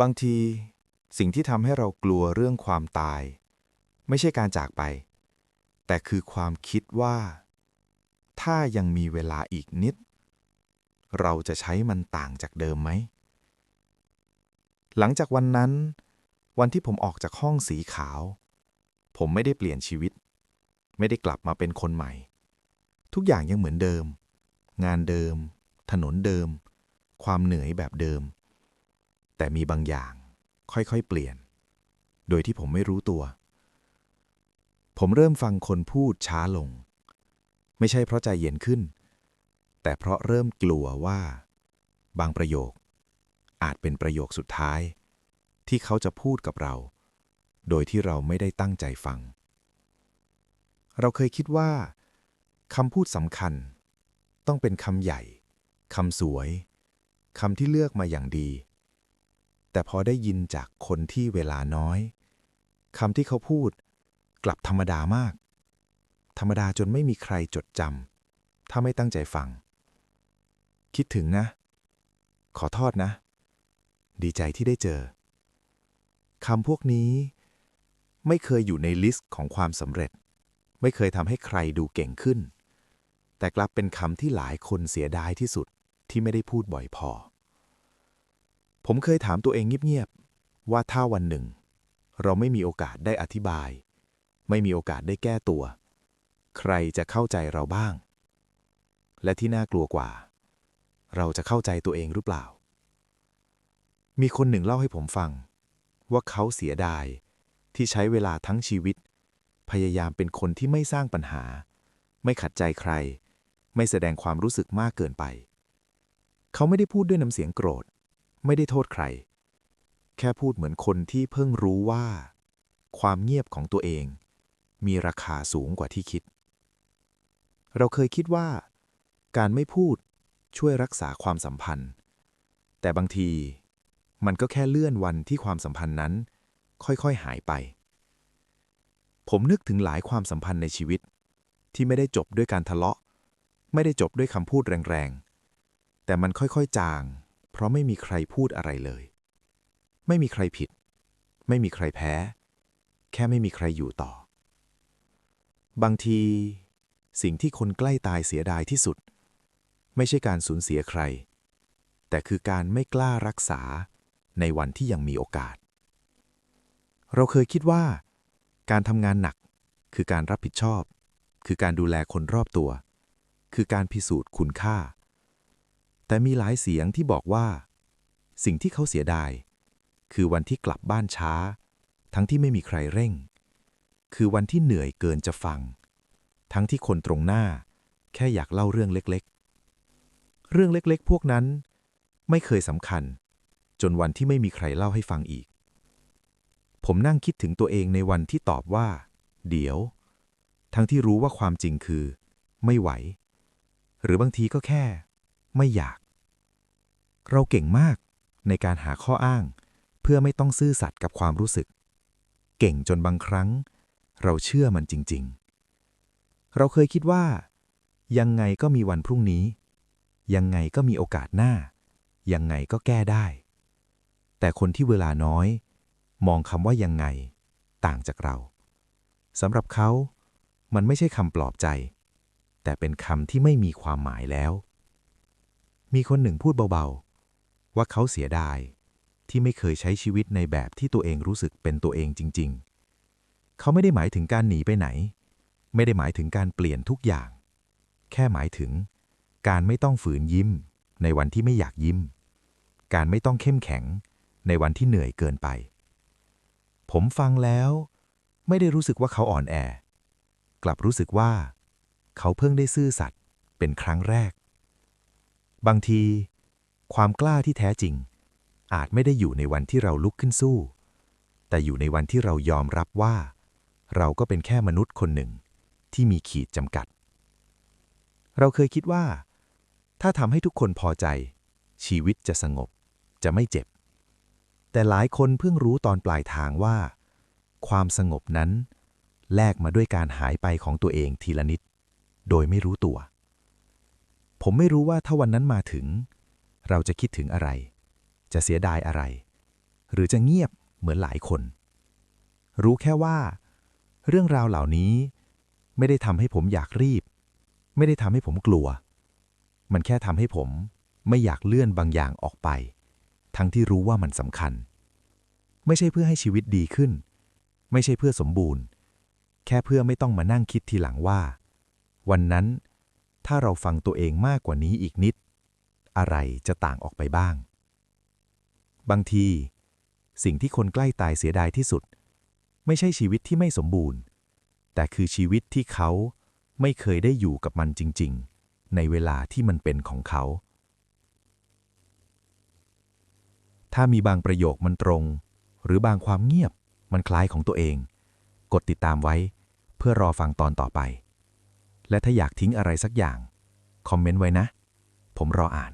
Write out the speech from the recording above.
บางทีสิ่งที่ทำให้เรากลัวเรื่องความตาย ไม่ใช่การจากไป แต่คือความคิดว่า ถ้ายังมีเวลาอีกนิด เราจะใช้มันต่างจากเดิมไหม หลังจากวันนั้น วันที่ผมออกจากห้องสีขาว ผมไม่ได้เปลี่ยนชีวิต ไม่ได้กลับมาเป็นคนใหม่ ทุกอย่างยังเหมือนเดิม งานเดิม ถนนเดิม ความเหนื่อยแบบเดิม แต่มีบางอย่าง ค่อยๆเปลี่ยน โดยที่ผมไม่รู้ตัว ผมเริ่มฟังคนพูดช้าลง ไม่ใช่เพราะใจเย็นขึ้น แต่เพราะเริ่มกลัวว่า บางประโยค อาจเป็นประโยคสุดท้าย ที่เขาจะพูดกับเรา โดยที่เราไม่ได้ตั้งใจฟัง เราเคยคิดว่าคำพูดสำคัญ ต้องเป็นคำใหญ่คำสวยคำที่เลือกมาอย่างดี แต่พอได้ยินจากคนที่เวลาน้อยคำที่เขาพูด กลับธรรมดามาก ธรรมดาจนไม่มีใครจดจำถ้าไม่ตั้งใจฟัง คิดถึงนะ ขอโทษนะ ดีใจที่ได้เจอคำพวกนี้ไม่เคยอยู่ในลิสต์ของความสำเร็จ ไม่เคยทำให้ใครดูเก่งขึ้น แต่กลับเป็นคำที่หลายคนเสียดายที่สุดที่ไม่ได้พูดบ่อยพอ ผมเคยถามตัวเองเงียบๆ ว่าถ้าวันหนึ่ง เราไม่มีโอกาสได้อธิบาย ไม่มีโอกาสได้แก้ตัว ใครจะเข้าใจเราบ้าง และที่น่ากลัวกว่า เราจะเข้าใจตัวเองหรือเปล่า มีคนหนึ่งเล่าให้ผมฟัง ว่าเขาเสียดายที่ใช้เวลาทั้งชีวิต พยายามเป็นคนที่ไม่สร้างปัญหา ไม่ขัดใจใคร ไม่แสดงความรู้สึกมากเกินไป เขาไม่ได้พูดด้วยน้ำเสียงโกรธ ไม่ได้โทษใคร แค่พูดเหมือนคนที่เพิ่งรู้ว่า ความเงียบของตัวเอง มีราคาสูงกว่าที่คิด เราเคยคิดว่า การไม่พูดช่วยรักษาความสัมพันธ์ แต่บางทีมันก็แค่เลื่อนวันที่ความสัมพันธ์นั้น ค่อยๆหายไป ผมนึกถึงหลายความสัมพันธ์ในชีวิต ที่ไม่ได้จบด้วยการทะเลาะ ไม่ได้จบด้วยคำพูดแรงๆ แต่มันค่อยๆจาง เพราะไม่มีใครพูดอะไรเลย ไม่มีใครผิด ไม่มีใครแพ้ แค่ไม่มีใครอยู่ต่อ บางที สิ่งที่คนใกล้ตายเสียดายที่สุด ไม่ใช่การสูญเสียใคร แต่คือการไม่กล้ารักษาในวันที่ยังมีโอกาส เราเคยคิดว่า การทำงานหนักคือการรับผิดชอบ คือการดูแลคนรอบตัว คือการพิสูจน์คุณค่า แต่มีหลายเสียงที่บอกว่า สิ่งที่เขาเสียดาย คือวันที่กลับบ้านช้า ทั้งที่ไม่มีใครเร่ง คือวันที่เหนื่อยเกินจะฟัง ทั้งที่คนตรงหน้า แค่อยากเล่าเรื่องเล็กๆ เรื่องเล็กๆ พวกนั้น ไม่เคยสำคัญ จนวันที่ไม่มีใครเล่าให้ฟังอีก ผมนั่งคิดถึงตัวเองในวันที่ตอบว่า เดี๋ยว ทั้งที่รู้ว่าความจริงคือ ไม่ไหว หรือบางทีก็แค่ ไม่อยาก เราเก่งมากในการหาข้ออ้าง เพื่อไม่ต้องซื่อสัตย์กับความรู้สึก เก่งจนบางครั้ง เราเชื่อมันจริง ๆ เราเคยคิดว่า ยังไงก็มีวันพรุ่งนี้ ยังไงก็มีโอกาสหน้า ยังไงก็แก้ได้ แต่คนที่เวลาน้อย มองคำว่ายังไง ต่างจากเราสำหรับเขา มันไม่ใช่คำปลอบใจ แต่เป็นคำที่ไม่มีความหมายแล้ว มีคนหนึ่งพูดเบาๆ ว่าเขาเสียดาย ที่ไม่เคยใช้ชีวิตในแบบที่ตัวเองรู้สึกเป็นตัวเองจริง ๆ เขาไม่ได้หมายถึงการหนีไปไหน ไม่ได้หมายถึงการเปลี่ยนทุกอย่าง แค่หมายถึง การไม่ต้องฝืนยิ้ม ในวันที่ไม่อยากยิ้ม การไม่ต้องเข้มแข็ง ในวันที่เหนื่อยเกินไป ผมฟังแล้ว ไม่ได้รู้สึกว่าเขาอ่อนแอ กลับรู้สึกว่า เขาเพิ่งได้ซื่อสัตย์เป็นครั้งแรก บางที ความกล้าที่แท้จริง อาจไม่ได้อยู่ในวันที่เราลุกขึ้นสู้ แต่อยู่ในวันที่เรายอมรับว่า เราก็เป็นแค่มนุษย์คนหนึ่ง ที่มีขีดจำกัด เราเคยคิดว่า ถ้าทำให้ทุกคนพอใจ ชีวิตจะสงบ จะไม่เจ็บ แต่หลายคนเพิ่งรู้ตอนปลายทางว่า ความสงบนั้นแลกมาด้วยการหายไปของตัวเองทีละนิด โดยไม่รู้ตัว ผมไม่รู้ว่าถ้าวันนั้นมาถึง เราจะคิดถึงอะไร จะเสียดายอะไร หรือจะเงียบเหมือนหลายคน รู้แค่ว่า เรื่องราวเหล่านี้ ไม่ได้ทำให้ผมอยากรีบ ไม่ได้ทำให้ผมกลัว มันแค่ทำให้ผมไม่อยากเลื่อนบางอย่างออกไป ทั้งที่รู้ว่ามันสำคัญ ไม่ใช่เพื่อให้ชีวิตดีขึ้น ไม่ใช่เพื่อสมบูรณ์ แค่เพื่อไม่ต้องมานั่งคิดทีหลังว่า วันนั้นถ้าเราฟังตัวเองมากกว่านี้อีกนิด อะไรจะต่างออกไปบ้าง บางที สิ่งที่คนใกล้ตายเสียดายที่สุด ไม่ใช่ชีวิตที่ไม่สมบูรณ์ แต่คือชีวิตที่เขาไม่เคยได้อยู่กับมันจริง ๆ ในเวลาที่มันเป็นของเขา ถ้ามีบางประโยคมันตรง หรือบางความเงียบมันคล้ายของตัวเอง กดติดตามไว้เพื่อรอฟังตอนต่อไป และถ้าอยากทิ้งอะไรสักอย่าง คอมเมนต์ไว้นะ ผมรออ่าน